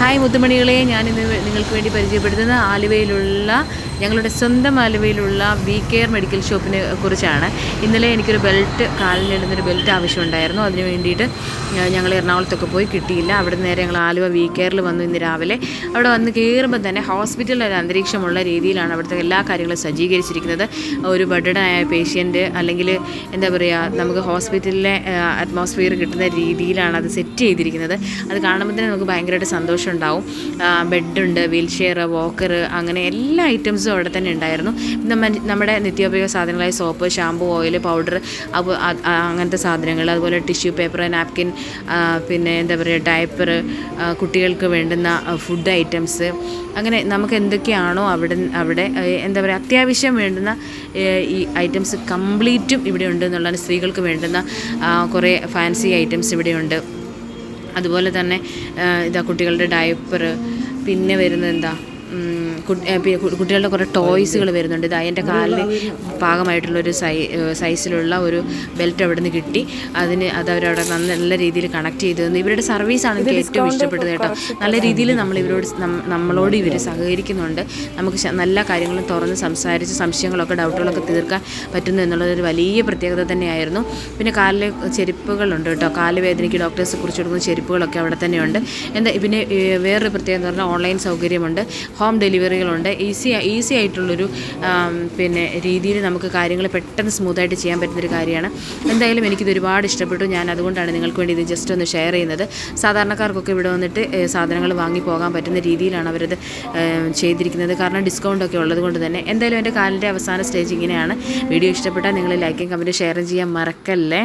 Hi മുത്തുമണികളെ ഞാനിന്ന് നിങ്ങൾക്ക് വേണ്ടി പരിചയപ്പെടുത്തുന്നത് ആലുവയിലുള്ള ഞങ്ങളുടെ സ്വന്തം ആലുവയിലുള്ള വി കെയർ മെഡിക്കൽ ഷോപ്പിനെ കുറിച്ചാണ്. ഇന്നലെ എനിക്കൊരു ബെൽറ്റ് കാലിനിടുന്നൊരു ബെൽറ്റ് ആവശ്യമുണ്ടായിരുന്നു. അതിന് വേണ്ടിയിട്ട് ഞങ്ങൾ എറണാകുളത്തൊക്കെ പോയി കിട്ടിയില്ല. അവിടെ നേരെ ഞങ്ങൾ ആലുവ വി കെയറിൽ വന്നു ഇന്ന് രാവിലെ. അവിടെ വന്ന് കയറുമ്പോൾ തന്നെ ഹോസ്പിറ്റലിൽ ഒരു അന്തരീക്ഷമുള്ള രീതിയിലാണ് അവിടുത്തെ എല്ലാ കാര്യങ്ങളും സജ്ജീകരിച്ചിരിക്കുന്നത്. ഒരു ബഡഡായ പേഷ്യന്റ് അല്ലെങ്കിൽ എന്താ പറയുക നമുക്ക് ഹോസ്പിറ്റലിലെ അറ്റ്മോസ്ഫിയർ കിട്ടുന്ന രീതിയിലാണ് അത് സെറ്റ് ചെയ്തിരിക്കുന്നത്. അത് കാണുമ്പോൾ തന്നെ നമുക്ക് ഭയങ്കരമായിട്ട് സന്തോഷം ഉണ്ടാവും ബെഡുണ്ട് വീൽ ചെയർ വോക്കർ അങ്ങനെ എല്ലാ ഐറ്റംസും അവിടെ തന്നെ ഉണ്ടായിരുന്നു. നമ്മ നമ്മുടെ നിത്യോപയോഗ സാധനങ്ങളായ സോപ്പ് ഷാമ്പു ഓയിൽ പൗഡർ അങ്ങനത്തെ സാധനങ്ങൾ അതുപോലെ ടിഷ്യൂ പേപ്പർ നാപ്കിൻ പിന്നെ എന്താ പറയുക ഡയപ്പർ കുട്ടികൾക്ക് വേണ്ടുന്ന ഫുഡ് ഐറ്റംസ് അങ്ങനെ നമുക്ക് എന്തൊക്കെയാണോ അവിടെ അവിടെ എന്താ പറയുക അത്യാവശ്യം വേണ്ടുന്ന ഈ ഐറ്റംസ് കംപ്ലീറ്റും ഇവിടെ ഉണ്ട് എന്നുള്ളതാണ്. സ്ത്രീകൾക്ക് വേണ്ടുന്ന കുറേ ഫാൻസി ഐറ്റംസ് ഇവിടെയുണ്ട് അതുപോലെ തന്നെ ഇതാ കുട്ടികളുടെ ഡയപ്പർ പിന്നെ വരുന്നത് എന്താ? കുട്ടികളുടെ കുറേ ടോയ്സുകൾ വരുന്നുണ്ട്. ഇത് എന്റെ കാലിന് പാകമായിട്ടുള്ളൊരു സൈ സൈസിലുള്ള ഒരു ബെൽറ്റ് അവിടെ നിന്ന് കിട്ടി. അതിന് അത് അവരവിടെ നല്ല നല്ല രീതിയിൽ കണക്ട് ചെയ്തു തന്നു. ഇവരുടെ സർവീസാണ് എനിക്ക് ഏറ്റവും ഇഷ്ടപ്പെട്ടത് കേട്ടോ. നല്ല രീതിയിൽ നമ്മൾ ഇവരോട് നമ്മളോട് ഇവർ സഹകരിക്കുന്നുണ്ട്. നമുക്ക് നല്ല കാര്യങ്ങളും തുറന്ന് സംസാരിച്ച് സംശയങ്ങളൊക്കെ ഡൗട്ടുകളൊക്കെ തീർക്കാൻ പറ്റുന്നു എന്നുള്ളതൊരു വലിയ പ്രത്യേകത തന്നെയായിരുന്നു. പിന്നെ കാലിലെ ചെരുപ്പുകളുണ്ട് കേട്ടോ. കാലുവേദനയ്ക്ക് ഡോക്ടേഴ്സ് കുറിച്ച് കൊടുക്കുന്ന ചെരുപ്പുകളൊക്കെ അവിടെ തന്നെയുണ്ട്. എന്താ പിന്നെ വേറൊരു പ്രത്യേകത എന്ന് പറഞ്ഞാൽ ഓൺലൈൻ സൗകര്യമുണ്ട്. ഹോം ഡെലിവറികളുണ്ട്. ഈസി ഈസി ആയിട്ടുള്ളൊരു പിന്നെ രീതിയിൽ നമുക്ക് കാര്യങ്ങൾ പെട്ടെന്ന് സ്മൂത്തായിട്ട് ചെയ്യാൻ പറ്റുന്നൊരു കാര്യമാണ്. എന്തായാലും എനിക്കിത് ഒരുപാട് ഇഷ്ടപ്പെട്ടു. ഞാൻ അതുകൊണ്ടാണ് നിങ്ങൾക്ക് വേണ്ടി ഇത് ജസ്റ്റ് ഒന്ന് ഷെയർ ചെയ്യുന്നത്. സാധാരണക്കാർക്കൊക്കെ ഇവിടെ വന്നിട്ട് സാധനങ്ങൾ വാങ്ങി പോകാൻ പറ്റുന്ന രീതിയിലാണ് അവരത് ചെയ്തിരിക്കുന്നത്. കാരണം ഡിസ്കൗണ്ടൊക്കെ ഉള്ളത് കൊണ്ട് തന്നെ. എന്തായാലും എന്റെ കാലിന്റെ അവസാന സ്റ്റേജ് ഇങ്ങനെയാണ്. വീഡിയോ ഇഷ്ടപ്പെട്ടാൽ നിങ്ങൾ ലൈക്കും കമന്റും ഷെയറും ചെയ്യാൻ മറക്കല്ലേ?